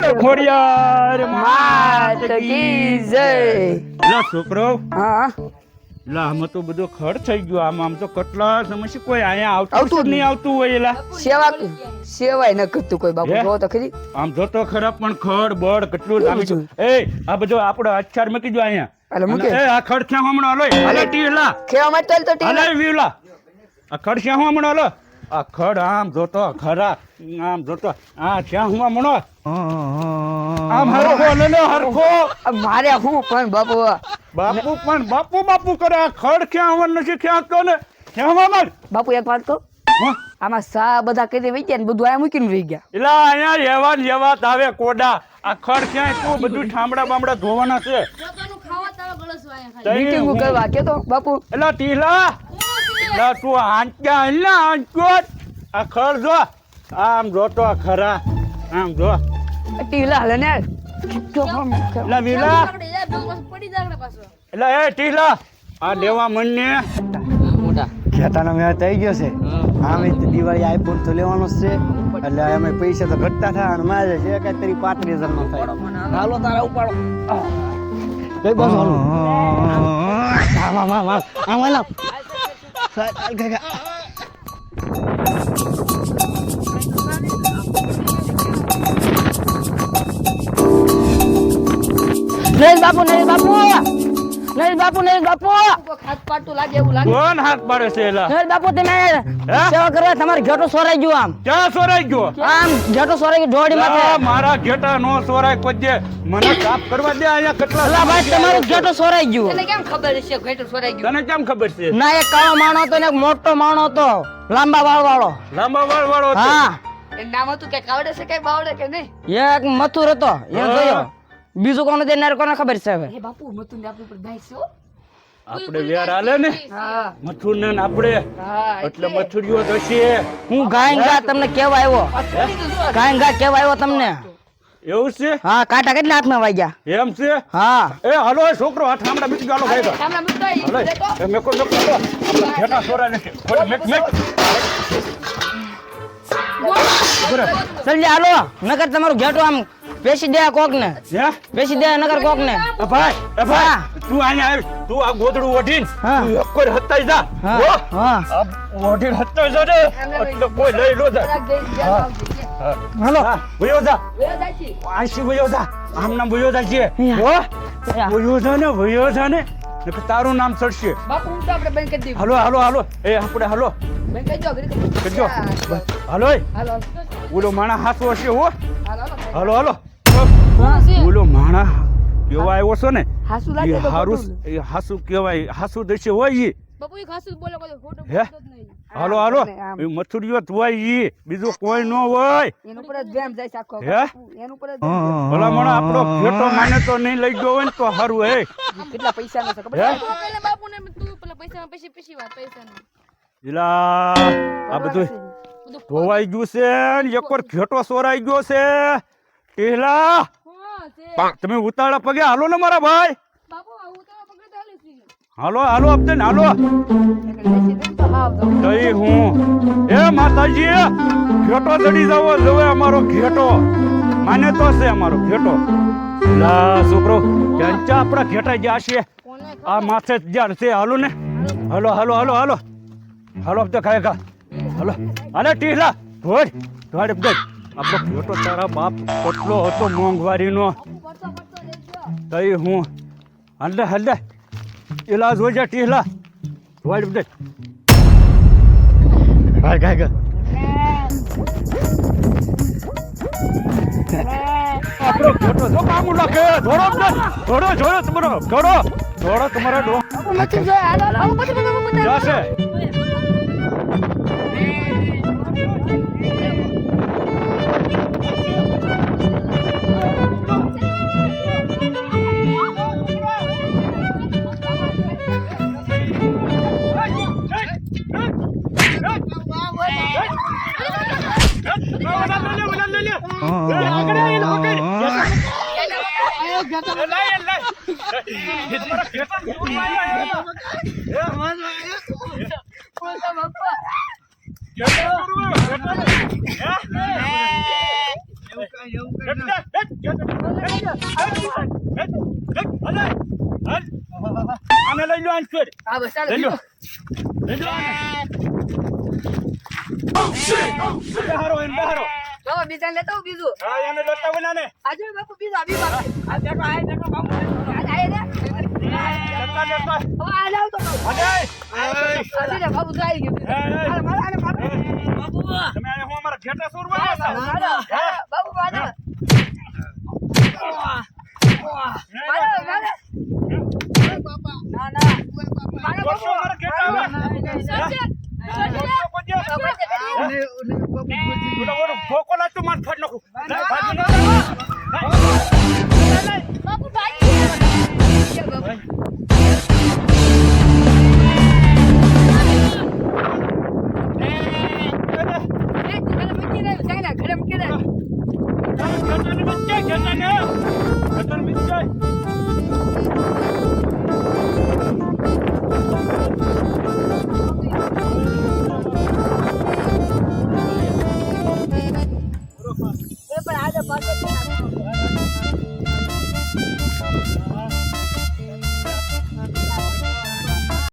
ખોડિયાર માત કી જય. લા છોકરો. હા. લા આમાં તો બધો ખર્ચ થઈ ગયો. આમાં આમ તો કેટલા સમસ્યા કોઈ આયા આવતું આવતું જ નહીં આવતું હોય એલા. સેવા સેવાય ન કરતું કોઈ બાપુ. જો તો ખરી. આમ જોતો ખરા પણ ખડ બળ કેટલું આમ છું. એ આ બધો આપણો અચ્છાર મૂકી દો અહીંયા. અલે મૂકે. એ આ ખડ ક્યાં હમણાં? હલો હાલે ટીલા. ખેવા માટે ચાલ તો ટીલા? હાલે વીલા. આ ખડ ક્યાં હું હમણાં? હલો. આ ખડ આમ જોતો ખરા આમ જોતો. આ ત્યાં હું મણો આમ હરખો લે લે હરખો. મારે હું પણ બાપુ? બાપુ પણ બાપુ બાપુ કરે આ ખડ ક્યાં આવવાનું નથી ક્યાં કહો ને? ક્યાં આવવાનું બાપુ એક વાત કહું? આમાં સા બધા કરી વહી ગયા ને બધું આ મૂકીને વહી ગયા. એટલે અહીંયા રહેવા ને રહેવા આવે કોડા. આ ખડ ક્યાંય તું બધું ઠામડા બામડા ધોવાના છે. મીટિંગ કરવા કે તો બાપુ? એટલે ટીલા તું આ ખડ જો. આમ જોતો ખરા. આમ જો. ટીલા હાલે ને વીલા એ ટીલા. આ દેવા ખેતાનો મેળ થઈ ગયો છે. આમે તો દિવાળી આઈફોન તો લેવાનો જ છે. એટલે અમે પૈસા તો ઘટતા થાય અને મારે છે કે તરી પાંત્રીસ હજાર નો થાય. હાલો તારા ઉપાડો. કઈ બસ હાલો. હાલો. ચાલ, ચાલ, કાકા. નરેશ બાપુ નરેશ બાપુ નરેશ બાપુ. હાથ લાગે એવું લાગે. કોણ હાથ પાડે છે એલા? બાપુ તમે સેવા કરવા તમારે ઘેટો સોરાઈ ગયો આમ. ક્યાં સોરાઈ ગયો? આમ ઘેટો સોરાઈ ગયો ઢોડી માથે. મારા ઘેટા નો સોરાય કોજે મને સાફ કરવા દે અહીંયા કેટલા અલા ભાઈ તમારો ઘેટો સોરાઈ ગયું. તને કેમ ખબર છે ઘેટો સોરાઈ ગયો? તને કેમ ખબર છે? ના એક કાળો માણો હતો ને એક મોટો માણો હતો. લાંબા વાળ વાળો. લાંબા વાળ વાળો હતો. હા. નામ હતું કે કાવડે છે કે બાવડે કે નહીં? એક મથુર હતો. એ જોયો. બીજું કોને દેનાર કોને ખબર છે હવે? એ બાપુ મથુન આપણી પર છે આપણે વેર આલે ને? મથુન ને આપણે. એટલે. મથુરીઓ થશે હું ગાય ગા તમને કેવા આવ્યો. ગાંગા કેવા આવ્યો તમને? એવું છે? હા કાંટા કેટલા હાથમાં વાગ્યા? એમ છે? હા. એ હલો એ છોકરો હાથ હમણાં બીજું ગાલો ભાઈ. એ મેકો મેકો હાલો. ઘેટા છોરા ને ખોલે મેક મેક. સમજે હાલો. નકર તમારું ઘેટો આમ પેશી દે કોક ને હે? પેશી દે નકર કોક ને ભાઈ ભાઈ તું આને આવ તું આ ગોદડું ઓઢીન. તું એક કોઈ હત્તાઈ જા. હો? હા? ઓઢીને હત્તાઈ જા એટલે કોઈ લઈ લો જા. હાલો. હા, વયો જા. ભયો જા છી. આશી ભયો જા. આમ નામ ભયો જા છે. હો? ભયો જા ને ભયો જા ને. નકર તારું નામ ચડશે. બાપુ હું તો આપણે બંધ કરી હાલો હાલો હાલો. એ આપણે હાલો. દો કરજો હાલો હાલો હાલો. ઓલો માણા હાથો હશે હો. હાલો હાલો. ઓલો માણા કેવા આવ્યો છો ને? હાસુ લાગે હારું એ હાસુ કહેવાય હાસુ દેશે હોય ઈ. બાપુ એ બોલે હાલો હાલો. એ મથુરીઓ હોય ઈ. બીજું કોઈ ન હોય. એનું પર જ વેમ જાય આખો હે? એનું પર. ભલા મોણા આપણો ઘેટો માને તો નહીં લઈ ગયો હોય ને તો હારું હે. કેટલા પૈસા નો છે ખબર તું પેલા બાપુને તું પેલા પૈસા પછી પછી વાત પૈસા નો ઇલા આ બધું ધોવાઈ ગયું છે ને એકવાર ઘેટો સોરાઈ ગયો છે. ટેલા તમે ઉતાળા પગે હાલો ને મારા ભાઈ. છે હાલો આપતે ને હાલો જઈ હું. એ માતાજી ઘેટો ચડી જવો જવે અમારો ઘેટો. માને તો છે અમારો ઘેટો. લા છોકરો ક્યાં આપણા ઘેટા જ્યાં છે? આ માથે જ્યાં છે હાલો ને. હાલો હાલો હાલો હાલો. હાલો આપતે ખાય ખા. હાલો. અને ટીહલા ધોડ ધોડ અબજે આપણો ઘેટો તારા બાપ કેટલો હતો મોંઘવારીનો તઈ હું હલ્લે હલ્લે એલા જોજે ટીહલા જોઈ બધે ભાઈ ગાય ગા આપણો ઘેટો જો કામ નાખે ધોડો ધોડો ધોડો તમારો ધોડો ધોડો તમારા ડો મચી જાય જાશે અમે લઈ લો આન્સર આ બસ લઈ લો લઈ લો Oh shit! Oh shit! Bajaro, en bajaro. બાબા બીજા લેતા બીજું. હા એને લેતા આવો ને આજે બાપુ બીજા બી બાપુ આ દેખો આ દેખો બાપુ આ જાય રે. લેતા લેતા. હવે આ લાવ તો. અરે આજે રે બાપુ તો આવી ગયું. એ, એ. હાલો, મારો આને મારો બાપુ તમે આને હું અમારા ઘેટા સોરવા આવ્યા છો? હાલો, હાલો, બાપુ મારો ઘેટાને બચ જાય. ઘેટાને બચ જાય.